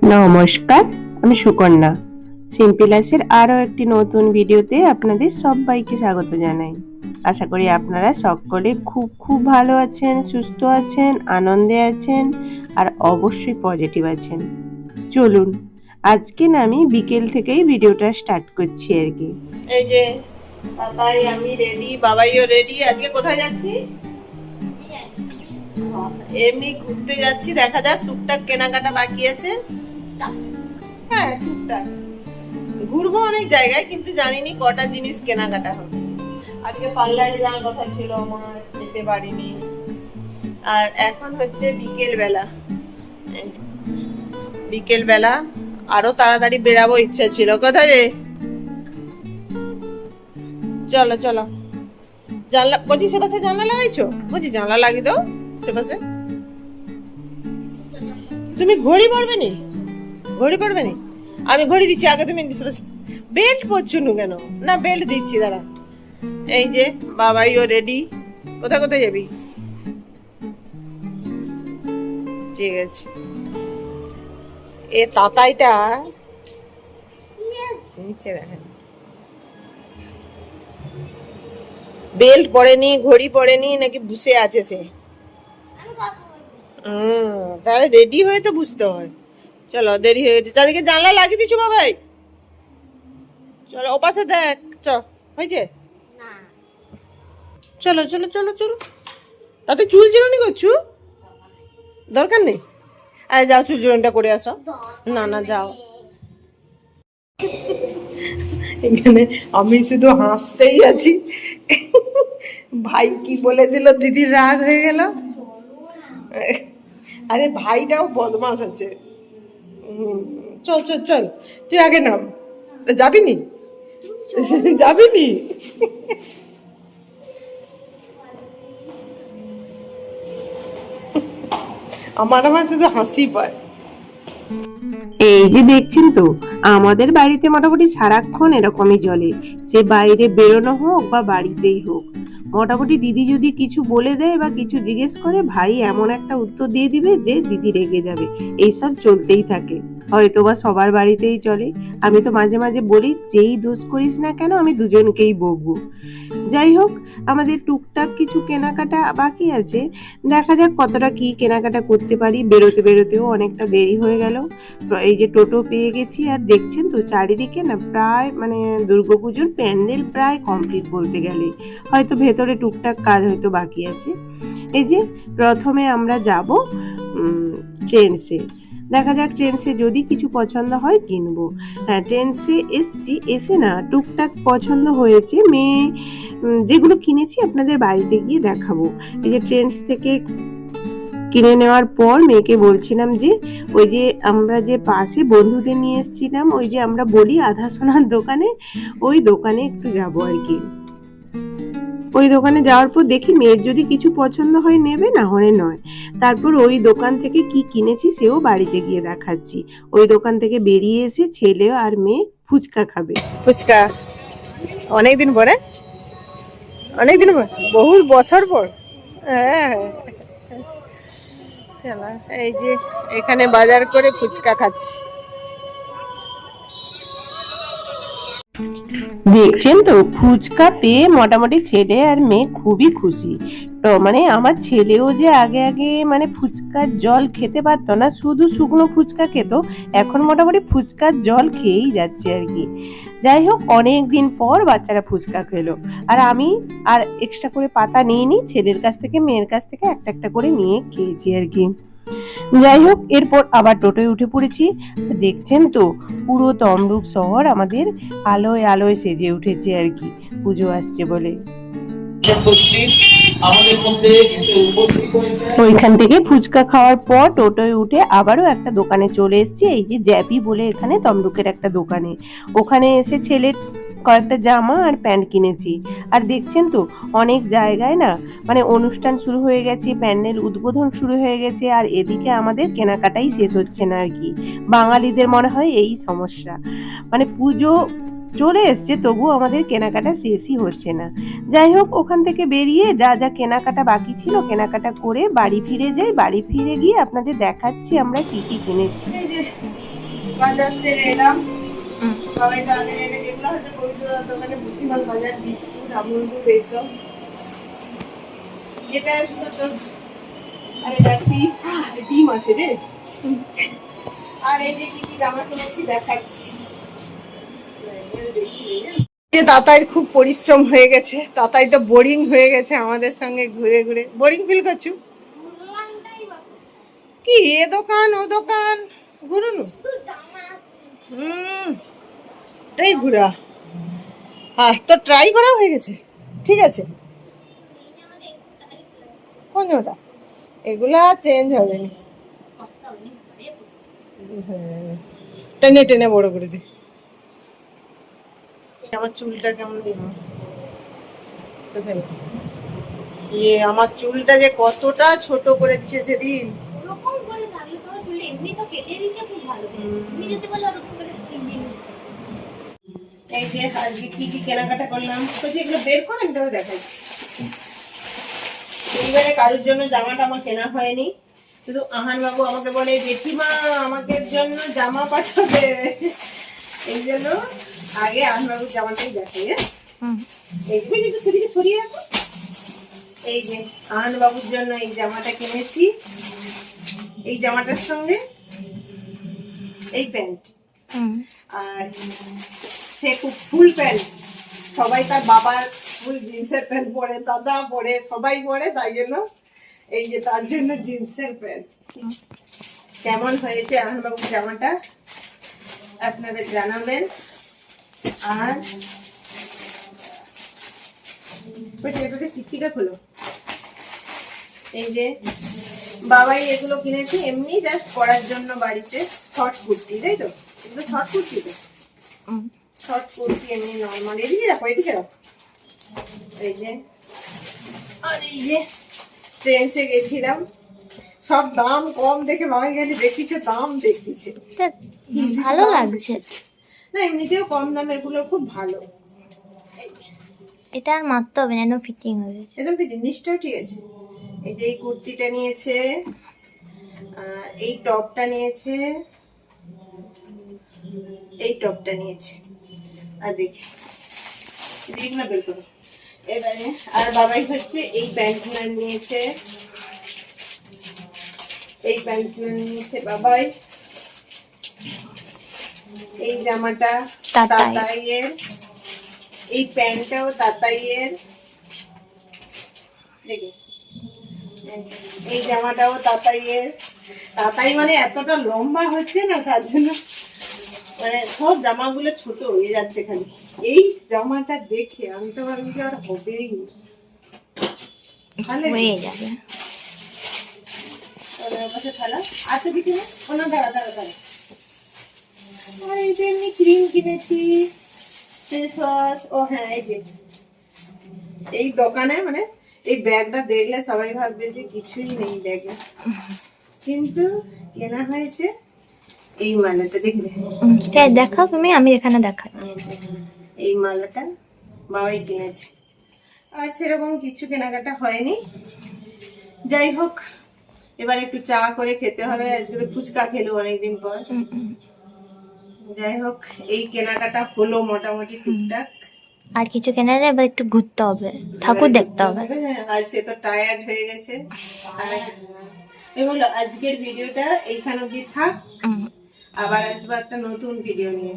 নমস্কার আমি সুকন্যা। সিম্পিলাসের আরও একটি নতুন ভিডিওতে আপনাদের সবাইকে স্বাগত জানাই। আশা করি আপনারা সকলে খুব খুব ভালো আছেন সুস্থ আছেন আনন্দে আছেন আর অবশ্যই পজিটিভ আছেন। চলুন আজকে না আমি বিকেল থেকেই ভিডিওটা স্টার্ট করছি আর কি। এই যে বাবাই আমি রেডি বাবাইও রেডি আজকে কোথায় যাচ্ছি? এমনি ঘুরতে যাচ্ছি দেখা যাক টুকটাক কেনাকাটা বাকি আছে। হ্যাঁ ঘুরবো অনেক জায়গায়, কিন্তু জানিনি কটা জিনিস কেনাকাটা হবে। আজকে পার্লারে যাওয়ার কথা ছিল আমার, যেতে পারিনি। আর এখন হচ্ছে বিকেল বেলা বিকেল বেলা আরও তাড়াতাড়ি বেরাবো ইচ্ছা ছিল। কোথায় রে? চলো চলো। জানলা, বলছি, সে পাশে জানলা লাগাইছো? বলছি, জানলা লাগিয়ে দাও সে পাশে। তুমি ঘড়ি পরবে নি? ঘড়ি পরবে নি? আমি ঘড়ি দিচ্ছি আগে তুমি বেল্ট পরছো নু কেন? না বেল্ট দিচ্ছি দাঁড়া। এই যে বাবাইও রেডি কোথায় কোথায় যাবি? ঠিক আছে। এ তাতাইটা নিচে দেখেন বেল্ট পরেনি ঘড়ি পরেনি নাকি বুসে আছে সে? হুম তাহলে রেডি হয়ে তো বুঝতে হয়। চলো দেরি হয়ে গেছে। চারদিকে জানলা লাগিয়ে দিচ্ছ বাবাই চলো ওপাশে দেখ। চ হয়েছে? চলো চলো চলো চলো। তাতে চুল চিরুনি করছু? দরকার নেই? আরে যাও চুল চিরুনিটা করে আসো। না না যাও। এখানে আমি শুধু হাসতেই আছি। ভাই কি বলে দিল? দিদির রাগ হয়ে গেল। আরে ভাইটাও বদমাস আছে। চল চল চল। তুই আগে নাম। যাবি নি যাবি নি আমার আমার শুধু হাসি পায়। এই যে দেখছেন তো, আমাদের বাড়িতে মোটামুটি সারাক্ষণ এরকমই চলে। সে বাইরে বেরোনো হোক বা বাড়িতেই হোক। মোটামুটি দিদি যদি কিছু বলে দেয় বা কিছু জিজ্ঞেস করে, ভাই এমন একটা উত্তর দিয়ে দিবে যে দিদি রেগে যাবে। এইসব চলতেই থাকে। হয়তো বা সবার বাড়িতেই চলে। আমি তো মাঝে মাঝে বলি, যেই দোষ করিস না কেন, আমি দুজনকেই বকবো। যাই হোক, আমাদের টুকটাক কিছু কেনাকাটা বাকি আছে। দেখা যাক কতটা কি কেনাকাটা করতে পারি। বেরোতে বেরোতেও অনেকটা দেরি হয়ে গেল। এই যে টোটো পেয়ে গেছি, আর দেখছেন তো চারিদিকে না প্রায় মানে দুর্গাপুজোর প্যান্ডেল প্রায় কমপ্লিট বলতে গেলে। হয়তো ভেতরে টুকটাক কাজ হয়তো বাকি আছে। এই যে প্রথমে আমরা যাব ট্রেনসে। দেখা যাক ট্রেনসে যদি কিছু পছন্দ হয় কিনবো। হ্যাঁ ট্রেন্সে এসছি, এসে না টুকটাক পছন্দ হয়েছে। মেয়ে যেগুলো কিনেছি আপনাদের বাড়িতে গিয়ে দেখাবো। এই যে ট্রেন্ডস থেকে কিনে নেওয়ার পর মেয়েকে বলছিলাম যে, ওই যে আমরা যে পাশে বন্ধুদের নিয়ে এসেছিলাম, ওই যে আমরা বলি আধা সোনার দোকানে, ওই দোকানে একটু যাব আর কি। ওই দোকানে যাওয়ার পর দেখি মেয়ের যদি কিছু পছন্দ হয় নেবে, না হলে নয়। তারপর ওই দোকান থেকে কি কিনেছি সেও বাড়িতে গিয়ে দেখাচ্ছি। ওই দোকান থেকে বেরিয়ে এসে ছেলে আর মেয়ে ফুচকা খাবে। ফুচকা? অনেকদিন পরে? অনেকদিন পর? বহু বছর পর? হ্যাঁ। এই যে এখানে বাজার করে ফুচকা খাচ্ছি। দেখছেন তো? ফুচকা পেয়ে মোটামুটি ছেলে আর মেয়ে খুবই খুশি। তো মানে আমার ছেলেও যে আগে আগে মানে ফুচকার জল খেতে পারতো না, শুধু শুকনো ফুচকা খেত, এখন মোটামুটি ফুচকার জল খেয়েই যাচ্ছে আর কি। যাই হোক অনেক দিন পর বাচ্চারা ফুচকা খেলো। আর আমি আর এক্সট্রা করে পাতা নিয়ে নিই, ছেলের কাছ থেকে, মেয়ের কাছ থেকে একটা একটা করে নিয়ে খেয়েছি আর কি। যাই হোক এরপর আবার টোটোয় উঠে পড়েছি। দেখছেন তো পুরো তমলুক শহর আমাদের আলোয় আলোয় সেজে উঠেছে আর কি পুজো আসছে বলে। ওইখান থেকে ফুচকা খাওয়ার পর টোটোয় উঠে আবারও একটা দোকানে চলে এসেছি এই যে জ্যাপি বলে এখানে তমলুকের একটা দোকানে। ওখানে এসে ছেলের কয়েকটা জামা আর প্যান্ট কিনেছি। আর দেখছেন তো অনেক জায়গায় না মানে অনুষ্ঠান শুরু হয়ে গেছে প্যান্ডেল উদ্বোধন শুরু হয়ে গেছে আর এদিকে আমাদের কেনাকাটাই শেষ হচ্ছে না আর কি। বাঙালিদের মনে হয় এই সমস্যা। মানে পুজো চলে এসছে তবুও আমাদের কেনাকাটা শেষই হচ্ছে না। যাই হোক ওখান থেকে বেরিয়ে যা যা কেনাকাটা বাকি ছিল কেনাকাটা করে বাড়ি ফিরে যাই। বাড়ি ফিরে গিয়ে আপনাদের দেখাচ্ছি আমরা কি কি কিনেছি। এই যে বাজার এলাম। হুম। সবাই তো আগে এনে যেগুলো হয়তো পবিত্রদার দোকানে ভুসিমাল বাজার বিস্কুট আমুল দুধ এইসব। এটা শুধু তোর আরে দেখি ডিম আছে রে। আর এই যে কি কি জামা কিনেছি দেখাচ্ছি। যে তাতাইয়ের খুব পরিশ্রম হয়ে গেছে তাতাই তো বোরিং হয়ে গেছে আমাদের সঙ্গে ঘুরে ঘুরে। বোরিং ফিল করছু? কি এ দোকান ও দোকান? ঘুরুন? হুম। এটাই ঘুরা। হ্যাঁ তো ট্রাই করা হয়ে গেছে। ঠিক আছে। কোন জামাটা? এগুলা চেঞ্জ হবে না। হ্যাঁ। টেনে টেনে বড় করে দে। আমার চুলটা কেমন ইয়ে আমার চুলটা যে কতটা ছোট করে দিছে সেদিন। ওরকম করে তোমার চুল এমনি তো কেটে দিচ্ছে খুব ভালো তুমি যদি বলো ওরকম। এই যে আজকে কি কি কেনাকাটা করলাম বলছি এগুলো বের করে আমি তবে দেখাচ্ছি। এইবারে কারোর জন্য জামাটা আমার কেনা হয়নি। শুধু আহান বাবু আমাকে বলে জেঠিমা আমাকে জন্য জামা পাঠাবে। এই জন্য আগে আহান বাবুর জামাটাই দেখাই হ্যাঁ? এই যে সেদিকে সরিয়ে রাখো। এই যে আহান বাবুর জন্য এই জামাটা কিনেছি। এই জামাটার সঙ্গে এই প্যান্ট। হুম। আর সে খুব ফুল প্যান্ট। সবাই তার বাবার ফুল জিন্সের প্যান্ট পরে, দাদা পরে, সবাই পরে, তাই জন্য এই যে তার জন্য জিন্সের প্যান্ট। কেমন হয়েছে আনবাবুর জামাটা? আপনারা জানাবেন। আর এটাকে চিকচিকা খোলো। এই যে বাবাই এগুলো কিনেছে, এমনি জাস্ট পরার জন্য বাড়িতে শর্ট কুর্তি, তাই তো? এগুলো শর্ট কুর্তি তো। শর্ট কুর্তি এমনি নর্মাল। এদিকে রাখো এদিকে রাখো। এই যে। আর এই যে ট্রেন্সে গেছিলাম। সব দাম কম দেখে মামা গেলে দেখিছে দাম দেখিছে ভালো লাগছে। না এমনিতেও কম দামেরগুলো খুব ভালো। এটা আর মারতে হবে না একদম ফিটিং গেছে। একদম ফিটিং নিচটাও ঠিক আছে। এই যে এই কুর্তিটা নিয়েছে এই টপটা নিয়েছে এই টপটা নিয়েছে। আর দেখি। এদিকগুলো বের করো। এবারে আর বাবাই হচ্ছে এই প্যান্টগুলো নিয়েছে। এই প্যান্টগুলো নিয়েছে বাবাই। এই জামাটা তাতাইয়ের। এই প্যান্টটাও তাতাইয়ের। দেখি। এই জামাটাও তাতাইয়ের। তাতাই মানে এতটা লম্বা হচ্ছে না তার জন্য মানে সব জামাগুলো ছোট হয়ে যাচ্ছে খালি এই জামাটা দেখে আমি তো ভাবি যে আর হবেই হয়ে যাবে। থালা। আর তো কিছু না কোনো দাঁড়া দাঁড়া দাঁড়া। আর এই যে এমনি ক্রিম কিনেছি ফেস ওয়াশ ও হ্যাঁ এই যে। এই দোকানে মানে এই ব্যাগটা দেখলে সবাই ভাববে যে কিছুই নেই ব্যাগে। কিন্তু কেনা হয়েছে এই মালাটা হুম, তাই দেখাও তুমি আমি এখানে দেখাচ্ছি। এই মালাটা বাবাই কিনেছে। আর সেরকম কিছু কেনাকাটা হয়নি। যাই হোক এবার একটু চা করে খেতে হবে। আজকে ফুচকা খেলো অনেকদিন পর। যাই হোক এই কেনাকাটা হলো মোটামুটি টুকটাক। আর কিছু কেনার এবার একটু ঘুরতে হবে। ঠাকুর দেখতে হবে। হ্যাঁ, আর সে তো টায়ার্ড হয়ে গেছে। এই বলো আজকের ভিডিওটা এইখানে অব্দি থাক। আবার আসব একটা নতুন ভিডিও নিয়ে।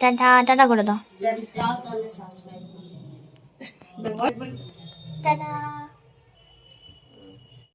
টাটা টাটা করে দাও। টাটা